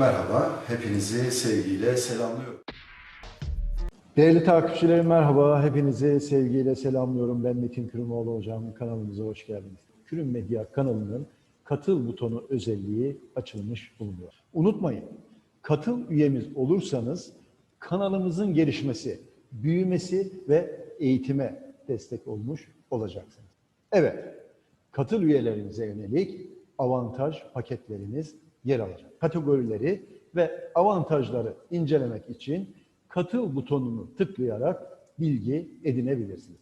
Merhaba, hepinizi sevgiyle selamlıyorum. Değerli takipçilerim merhaba. Hepinizi sevgiyle selamlıyorum. Ben Metin Kürümoğlu hocam. Kanalımıza hoş geldiniz. Kürüm Medya kanalının katıl butonu özelliği açılmış bulunuyor. Unutmayın, katıl üyemiz olursanız kanalımızın gelişmesi, büyümesi ve eğitime destek olmuş olacaksınız. Evet, katıl üyelerinize yönelik avantaj paketleriniz yer alacak. Kategorileri ve avantajları incelemek için katıl butonunu tıklayarak bilgi edinebilirsiniz.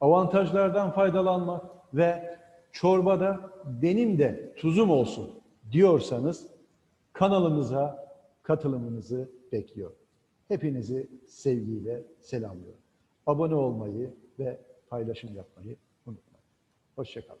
Avantajlardan faydalanmak ve çorbada benim de tuzum olsun diyorsanız kanalımıza katılımınızı bekliyor. Hepinizi sevgiyle selamlıyorum. Abone olmayı ve paylaşım yapmayı unutmayın. Hoşçakalın.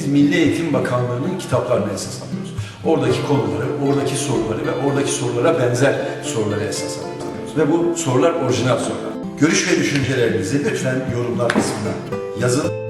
Biz Milli Eğitim Bakanlığı'nın kitaplarını esas alıyoruz. Oradaki konuları, oradaki soruları ve oradaki sorulara benzer soruları esas alıyoruz. Ve bu sorular orijinal sorular. Görüş ve düşüncelerinizi lütfen yorumlar kısmına yazın.